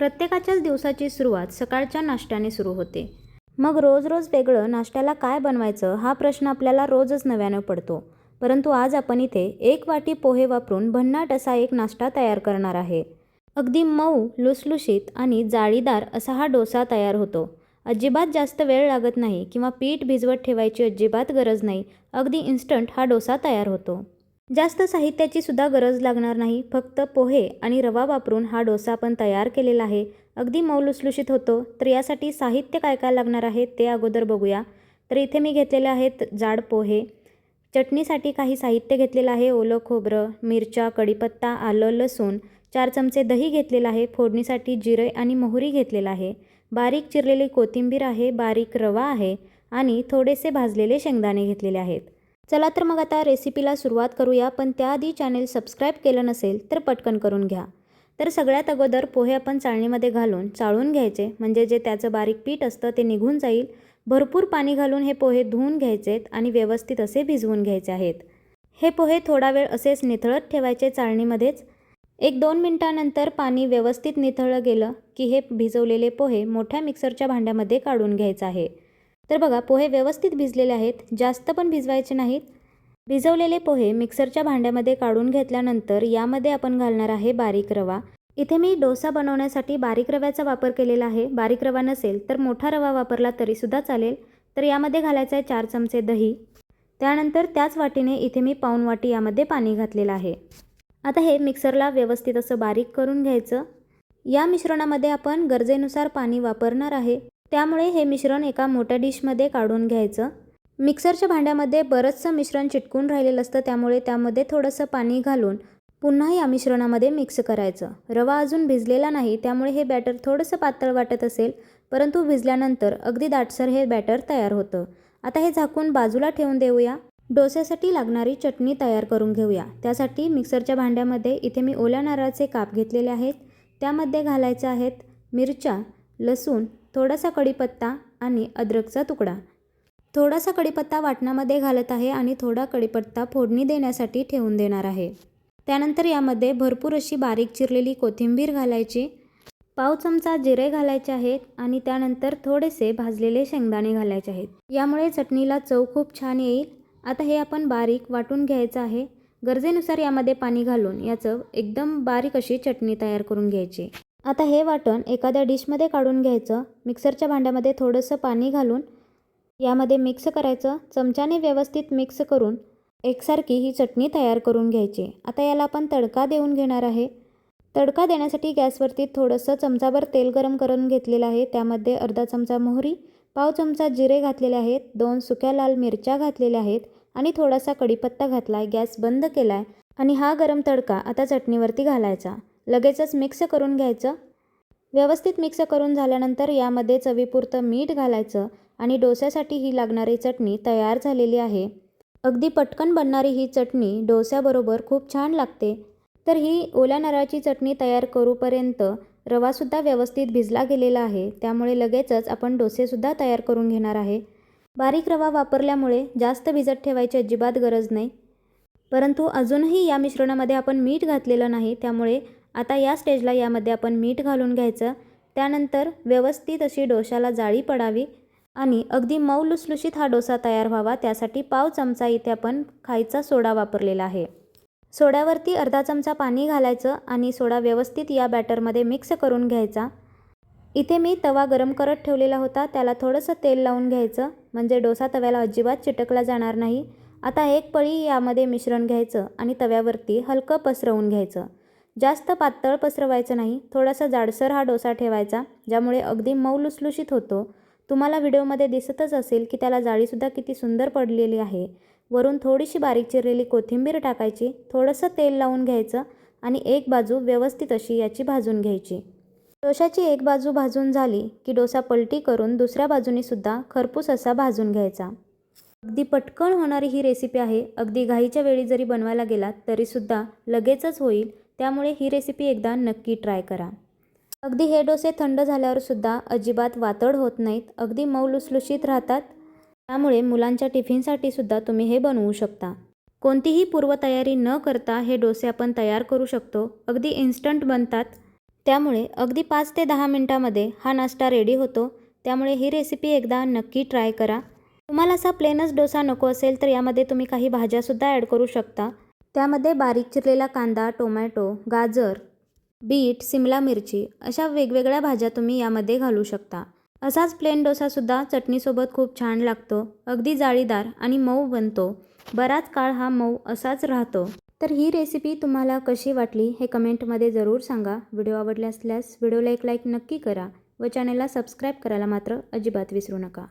प्रत्येकाच्याच दिवसाची सुरुवात सकाळच्या नाश्त्याने सुरू होते. मग रोज रोज वेगळं नाश्त्याला काय बनवायचं हा प्रश्न आपल्याला रोजच नव्यानं पडतो. परंतु आज आपण इथे एक वाटी पोहे वापरून भन्नाट असा एक नाश्ता तयार करणार आहे. अगदी मऊ लुसलुशीत आणि जाळीदार असा हा डोसा तयार होतो. अजिबात जास्त वेळ लागत नाही किंवा पीठ भिजवत ठेवायची अजिबात गरज नाही. अगदी इन्स्टंट हा डोसा तयार होतो. जास्त साहित्याची सुद्धा गरज लागणार नाही. फक्त पोहे आणि रवा वापरून हा डोसा आपण तयार केलेला आहे. अगदी मौल उचलुषित होतो. तर यासाठी साहित्य काय काय लागणार आहे ते अगोदर बघूया. तर इथे मी घेतलेले आहेत जाड पोहे. चटणीसाठी काही साहित्य घेतलेलं आहे. ओलं खोबरं मिरच्या कढीपत्ता आलं लसूण. चार चमचे दही घेतलेलं आहे. फोडणीसाठी जिरे आणि मोहरी घेतलेलं आहे. बारीक चिरलेली कोथिंबीर आहे. बारीक रवा आहे. आणि थोडेसे भाजलेले शेंगदाणे घेतलेले आहेत. चला तर मग आता रेसिपीला सुरुवात करूया पण त्याआधी चॅनेल सबस्क्राईब केलं नसेल तर पटकन करून घ्या. तर सगळ्यात अगोदर पोहे आपण चाळणीमध्ये घालून चाळून घ्यायचे म्हणजे जे त्याचं बारीक पीठ असतं ते निघून जाईल. भरपूर पाणी घालून हे पोहे धुवून घ्यायचेत आणि व्यवस्थित असे भिजवून घ्यायचे आहेत. हे पोहे थोडा वेळ असेच निथळत ठेवायचे चाळणीमध्येच. एक दोन मिनटानंतर पाणी व्यवस्थित निथळलं गेलं की हे भिजवलेले पोहे मोठ्या मिक्सरच्या भांड्यामध्ये काढून घ्यायचं आहे. तर बघा पोहे व्यवस्थित भिजलेले आहेत. जास्त पण भिजवायचे नाहीत. भिजवलेले पोहे मिक्सरच्या भांड्यामध्ये काढून घेतल्यानंतर यामध्ये आपण घालणार आहे बारीक रवा. इथे मी डोसा बनवण्यासाठी बारीक रव्याचा वापर केलेला आहे. बारीक रवा नसेल तर मोठा रवा वापरला तरीसुद्धा चालेल. तर यामध्ये घालायचं आहे चार चमचे दही. त्यानंतर त्याच वाटीने इथे मी पाऊन वाटी यामध्ये पाणी घातलेलं आहे. आता हे मिक्सरला व्यवस्थित असं बारीक करून घ्यायचं. या मिश्रणामध्ये आपण गरजेनुसार पाणी वापरणार आहे. त्यामुळे हे मिश्रण एका मोठ्या डिशमध्ये काढून घ्यायचं. मिक्सरच्या भांड्यामध्ये बरंचसं मिश्रण चिटकून राहिलेलं असतं त्यामुळे त्यामध्ये थोडंसं पाणी घालून पुन्हा या मिश्रणामध्ये मिक्स करायचं. रवा अजून भिजलेला नाही त्यामुळे हे बॅटर थोडंसं पातळ वाटत असेल परंतु भिजल्यानंतर अगदी दाटसर हे बॅटर तयार होतं. आता हे झाकून बाजूला ठेवून देऊया. डोस्यासाठी लागणारी चटणी तयार करून घेऊया. त्यासाठी मिक्सरच्या भांड्यामध्ये इथे मी ओल्या नारळाचे काप घेतलेले आहेत. त्यामध्ये घालायचे आहेत मिरच्या लसूण थोडासा कढीपत्ता आणि अद्रकचा तुकडा. थोडासा कढीपत्ता वाटणामध्ये घालत आहे आणि थोडा कढीपत्ता फोडणी देण्यासाठी ठेवून देणार आहे. त्यानंतर यामध्ये भरपूर अशी बारीक चिरलेली कोथिंबीर घालायची. पाव चमचा जिरे घालायचे आहेत आणि त्यानंतर थोडेसे भाजलेले शेंगदाणे घालायचे आहेत. यामुळे चटणीला चव खूप छान येईल. आता हे आपण बारीक वाटून घ्यायचं आहे. गरजेनुसार यामध्ये पाणी घालून याचं एकदम बारीक अशी चटणी तयार करून घ्यायची. आता हे वाटण एखाद्या डिशमध्ये काढून घ्यायचं मिक्सरच्या भांड्यामध्ये थोडंसं पाणी घालून यामध्ये मिक्स करायचं चमच्याने व्यवस्थित मिक्स करून एकसारखी ही चटणी तयार करून घ्यायची. आता याला आपण तडका देऊन घेणार आहे. तडका देण्यासाठी गॅसवरती थोडंसं चमचाभर तेल गरम करून घेतलेलं आहे. त्यामध्ये अर्धा चमचा मोहरी पाव चमचा जिरे घातलेले आहेत दोन सुक्या लाल मिरच्या घातलेल्या आहेत आणि थोडासा कढीपत्ता घातला आहे गॅस बंद केला आहे आणि हा गरम तडका आता चटणीवरती घालायचा. लगेचच मिक्स करून घ्यायचं. व्यवस्थित मिक्स करून झाल्यानंतर यामध्ये चवीपुरतं मीठ घालायचं आणि डोस्यासाठी ही लागणारी चटणी तयार झालेली आहे. अगदी पटकन बनणारी ही चटणी डोस्याबरोबर खूप छान लागते. तर ही ओल्या नारळाची चटणी तयार करूपर्यंत रवासुद्धा व्यवस्थित भिजला गेलेला आहे. त्यामुळे लगेचच आपण डोसेसुद्धा तयार करून घेणार आहे. बारीक रवा वापरल्यामुळे जास्त भिजत ठेवायची अजिबात गरज नाही. परंतु अजूनही या मिश्रणामध्ये आपण मीठ घातलेलं नाही त्यामुळे आता या स्टेजला यामध्ये आपण मीठ घालून घ्यायचं. त्यानंतर व्यवस्थित अशी डोशाला जाळी पडावी आणि अगदी मऊ लुसलुशीत हा डोसा तयार व्हावा. त्यासाठी पाव चमचा इथे आपण खायचा सोडा वापरलेला आहे. सोड्यावरती अर्धा चमचा पाणी घालायचं आणि सोडा व्यवस्थित या बॅटरमध्ये मिक्स करून घ्यायचा. इथे मी तवा गरम करत ठेवलेला होता. त्याला थोडंसं तेल लावून घ्यायचं. म्हणजे डोसा तव्याला अजिबात चिटकला जाणार नाही. आता एक पळी यामध्ये मिश्रण घ्यायचं आणि तव्यावरती हलकं पसरवून घ्यायचं. जास्त पातळ पसरवायचं नाही थोडासा जाडसर हा डोसा ठेवायचा ज्यामुळे अगदी मऊ लुसलुशीत होतो. तुम्हाला व्हिडिओमध्ये दिसतच असेल की त्याला जाळीसुद्धा किती सुंदर पडलेली आहे. वरून थोडीशी बारीक चिरलेली कोथिंबीर टाकायची थोडंसं तेल लावून घ्यायचं आणि एक बाजू व्यवस्थित अशी याची भाजून घ्यायची. डोशाची एक बाजू भाजून झाली की डोसा पलटी करून दुसऱ्या बाजूनेसुद्धा खरपूस असा भाजून घ्यायचा. अगदी पटकन होणारी ही रेसिपी आहे. अगदी घाईच्या वेळी जरी बनवायला गेलात तरीसुद्धा लगेचच होईल. त्यामुळे ही रेसिपी एकदा नक्की ट्राय करा. अगदी हे डोसे थंड झाल्यावरसुद्धा अजिबात वातड होत नाहीत अगदी मऊ लुसलुशीत राहतात. त्यामुळे मुलांच्या टिफिनसाठी सुद्धा तुम्ही हे बनवू शकता. कोणतीही पूर्वतयारी न करता हे डोसे आपण तयार करू शकतो अगदी इन्स्टंट बनतात. त्यामुळे अगदी पाच ते दहा मिनटामध्ये हा नाश्ता रेडी होतो. त्यामुळे ही रेसिपी एकदा नक्की ट्राय करा. तुम्हाला असा प्लेनच डोसा नको असेल तर यामध्ये तुम्ही काही भाज्यासुद्धा ॲड करू शकता. त्यामध्ये बारीक चिरलेला कांदा टोमॅटो गाजर बीट सिमला मिरची अशा वेगवेगळ्या भाज्या तुम्ही यामध्ये घालू शकता. असाच प्लेन डोसासुद्धा चटणीसोबत खूप छान लागतो अगदी जाळीदार आणि मऊ बनतो. बराच काळ हा मऊ असाच राहतो. तर ही रेसिपी तुम्हाला कशी वाटली हे कमेंटमध्ये जरूर सांगा. व्हिडिओ आवडले असल्यास व्हिडिओला एक लाईक नक्की करा व चॅनलला सबस्क्राईब करायला मात्र अजिबात विसरू नका.